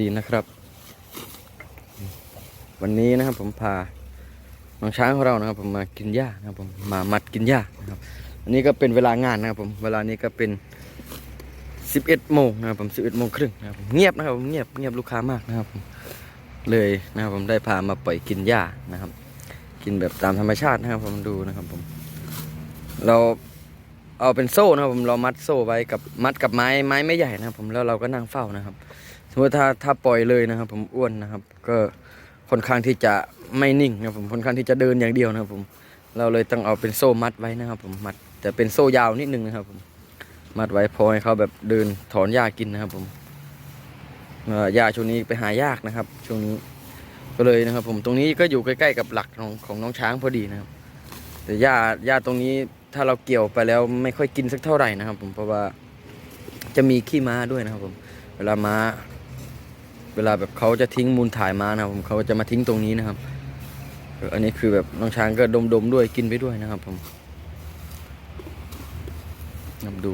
ดีนะครับ วันนี้นะครับผมพาน้องช้างของเรานะครับ ผมมากินหญ้านะครับผมมามัดกินหญ้านะครับอันนี้ก็เป็นเวลางานนะครับผมเวลานี้ก็เป็น 11โมงนะครับผม11โมงครึ่งนะครับเงียบนะครับผมเงียบเงียบลูกค้ามากนะครับผมเลยนะครับผมได้พามาปล่อยกินหญ้านะครับ กินแบบตามธรรมชาตินะครับผมดูนะครับผม เราเอาเป็นโซ่นะครับผมเรามัดโซ่ไว้กับมัดกับไม้ไม้ไม่ใหญ่นะครับผมแล้วเราก็นั่งเฝ้านะครับ สมมติถ้าถ้าปล่อยเลยนะครับ ผมอ้วนนะครับ ก็ค่อนข้างที่จะไม่นิ่งนะครับผมค่อนข้างที่จะเดินอย่างเดียวนะครับ ผมเราเลยต้องเอาเป็นโซ่มัดไว้นะครับ ผมมัดแต่เป็นโซ่ยาวนิดนึงนะครับ ผมมัดไว้พอให้เขาแบบเดินถอนหญ้ากินนะครับ ผมหญ้าช่วงนี้ไปหายากนะครับ ช่วงนี้ก็เลยนะครับ ผมตรงนี้ก็อยู่ใกล้ๆกับหลักของของน้องช้างพอดีนะครับ แต่หญ้าหญ้าตรงนี้ถ้าเราเกี่ยวไปแล้วไม่ค่อยกินสักเท่าไหร่นะครับ ผมเพราะว่าจะมีขี้ม้าด้วยนะครับ ผม เวลาม้า เวลาแบบเขาจะทิ้งมูลถ่ายมานะครับผมเขาจะมาทิ้งตรงนี้นะครับ อันนี้คือแบบน้องช้างก็ดมๆด้วยกินไปด้วยนะครับผมนำดู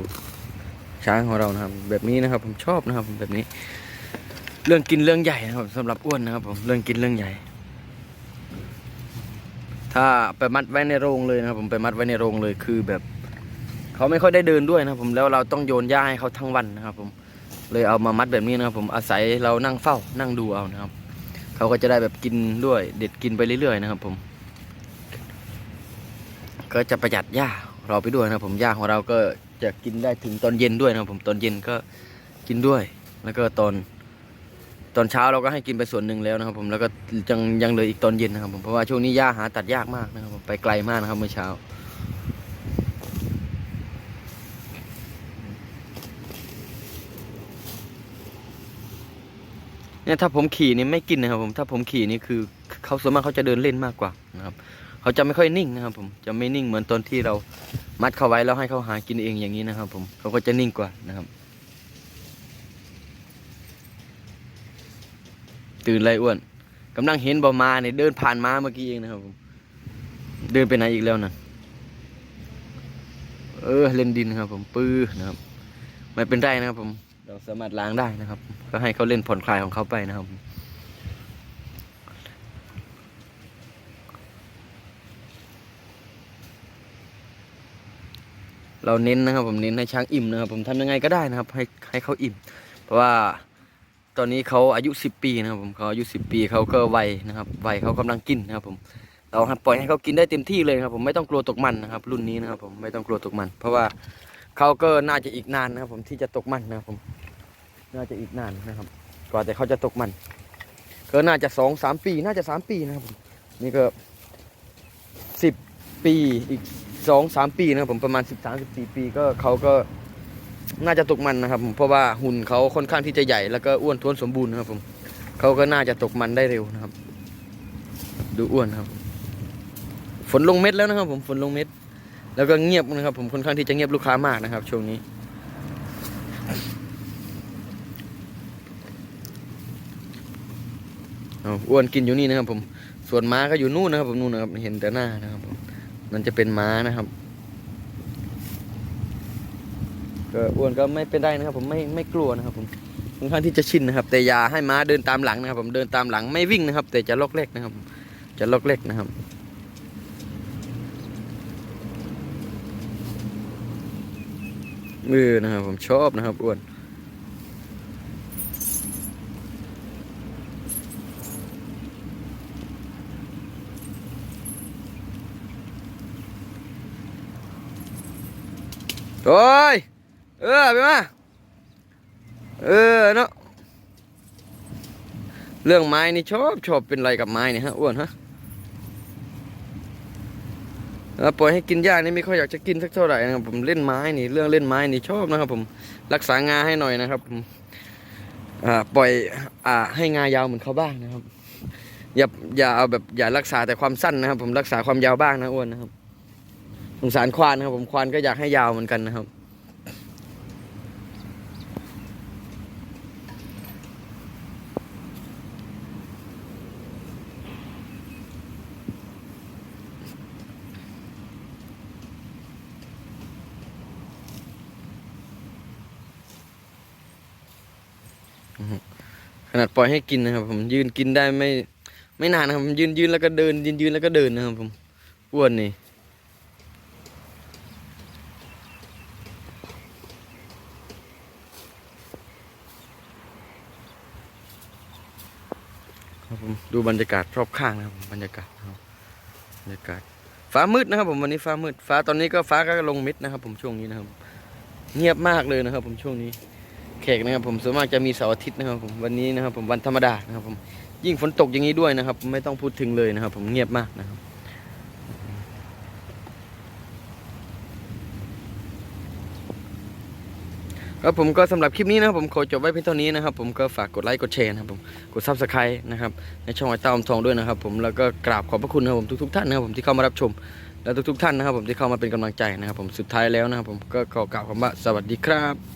ช้างของเรานะครับ แบบนี้นะครับ ผมชอบนะครับแบบนี้ เรื่องกินเรื่องใหญ่นะครับสำหรับอ้วนนะครับ ผมเรื่องกินเรื่องใหญ่ ถ้าไปมัดไว้ในโรงเลยนะครับ ผมไปมัดไว้ในโรงเลยคือแบบเขาไม่ค่อยได้เดินด้วยนะครับผมแล้วเราต้องโยนหญ้าให้เขาทั้งวันนะครับ ผม เลยเอามามัดแบบนี้นะครับผมอาศัยเรานั่งเฝ้านั่งดูเอานะครับ เขาก็จะได้แบบกินด้วย เด็ดกินไปเรื่อยๆนะครับ ผม ก็จะประหยัดหญ้าเราไปด้วยนะครับผมหญ้าของเราก็จะกินได้ถึงตอนเย็นด้วยนะครับผมตอนเย็นก็กินด้วย แล้วก็ตอน ตอนเช้าเราก็ให้กินไปส่วนหนึ่งแล้วนะครับ ผมแล้วก็ยังยังเหลืออีกตอนเย็นนะครับ ผมเพราะว่าช่วงนี้หญ้าหาตัดยากมากนะครับผมไปไกลมากนะครับเมื่อเช้า เนี่ยถ้าผมขี่นี่ไม่กินนะครับผมถ้าผมขี่นี่คือเขาส่วนมากเขาจะเดินเล่นมากกว่านะครับเขาจะไม่ค่อยนิ่งนะครับผมจะไม่นิ่งเหมือนตอนที่เรามัดเขาไว้แล้วให้เขาหากินเองอย่างนี้นะครับ ผมเขาก็จะนิ่งกว่านะครับ ตื่นไรอ้วนกำลังเห็นบอมาเนี่ยเดินผ่านมาเมื่อกี้เองนะครับผมเดินไปไหนอีกแล้วนะเออเล่นดินครับ ผมปื้อนะครับไม่เป็นไรนะครับผม เราสามารถล้างได้นะครับ ก็ให้เขาเล่นผ่อนคลายของเขาไปนะครับ เราเน้นนะครับ ผมเน้นให้ช้างอิ่มนะครับ ผมทำยังไงก็ได้นะครับ ให้ให้เขาอิ่ม เพราะว่าตอนนี้เขาอายุ 10 ปีนะครับผมเขาอายุ 10 ปีเขาก็วัยนะครับวัยเขากำลังกินนะครับผมเราปล่อยให้เขากินได้เต็มที่เลยครับผมไม่ต้องกลัวตกมันนะครับ รุ่นนี้นะครับผมไม่ต้องกลัวตกมัน เพราะว่า เขาก็น่าจะอีกนานนะครับผมที่จะตกมันนะครับผม น่าจะอีกนานนะครับ กว่าแต่เขาจะตกมัน ก็น่าจะสองสามปี น่าจะสามปีนะครับผม นี่ก็สิบปีอีกสองสามปีนะครับผมประมาณสิบสามสิบสี่ปีก็เขาก็น่าจะตกมันนะครับผมเพราะว่าหุ่นเขาค่อนข้างที่จะใหญ่แล้วก็อ้วนท้วนสมบูรณ์นะครับผมเขาก็น่าจะตกมันได้เร็วนะครับ ดูอ้วนครับ ฝนลงเม็ดแล้วนะครับผมฝนลงเม็ด แล้วก็เงียบนะครับผมค่อนข้างที่จะเงียบลูกค้ามากนะครับ ช่วงนี้ เอาอ้วนกินอยู่นี่นะครับ ผม ส่วนม้าก็อยู่นู่นนะครับ ผมนู่นนะครับ เห็นแต่หน้านะครับผมนั่นจะเป็นม้านะครับก็อ้วนก็ไม่เป็นไรนะครับ ผมไม่ไม่กลัวนะครับผมค่อนข้างที่จะชินนะครับ แต่อย่าให้ม้าเดินตามหลังนะครับ ผมเดินตามหลังไม่วิ่งนะครับ แต่จะล็อกเล็กนะครับ จะล็อกเล็กนะครับ มือนะครับผมชอบนะครับอ้วนโอ้ยเออไปมาเออเนาะเรื่องไม้นี่ชอบชอบเป็นไรกับไม้เนี่ยฮะอ้วนฮะ แล้วปล่อยให้กินหญ้านี่ไม่ค่อยอยากจะกินสักเท่าไหร่นะครับผมเล่นไม้นี่เรื่องเล่นไม้นี่ชอบนะครับ ผมรักษางาให้หน่อยนะครับผมปล่อยอ่าให้งายาวเหมือนเขาบ้างนะครับ อย่าอย่าเอาแบบอย่ารักษาแต่ความสั้นนะครับ ผมรักษาความยาวบ้างนะอ้วนนะครับสงสารควานนะครับ ผมควานก็อยากให้ยาวเหมือนกันนะครับ ขนาดปล่อยให้กินนะครับ ผมยืนกินได้ไม่ไม่นานนะครับผมยืนยืนแล้วก็เดิน ยืนยืนแล้วก็เดินนะครับผมอ้วนนี่ครับผมดูบรรยากาศรอบข้างนะครับผมบรรยากาศครับบรรยากาศฟ้ามืดนะครับ ผมวันนี้ฟ้ามืดฟ้าตอนนี้ก็ฟ้าก็ลงมิดนะครับ ผมช่วงนี้นะครับ เงียบมากเลยนะครับ ผมช่วงนี้ แขกนะครับผมส่วนมากจะมีเสาร์อาทิตย์นะครับผมวันนี้นะครับผมวันธรรมดานะครับผมยิ่งฝนตกอย่างนี้ด้วยนะครับ ไม่ต้องพูดถึงเลยนะครับ ผมเงียบมากนะครับครับผมก็สำหรับคลิปนี้นะครับผมขอจบไว้เพียงเท่านี้นะครับ ผมก็ฝากกดไลค์กดแชร์นะครับผมกดซับสไครต์นะครับในช่องไอต้าอมทองด้วยนะครับ ผมแล้วก็กราบขอบพระคุณนะครับผมทุกๆท่านนะครับผมที่เข้ามารับชม และทุกๆท่านนะครับ ผมที่เข้ามาเป็นกำลังใจนะครับ ผมสุดท้ายแล้วนะครับ ผมก็ขอกล่าวคำว่าสวัสดีครับ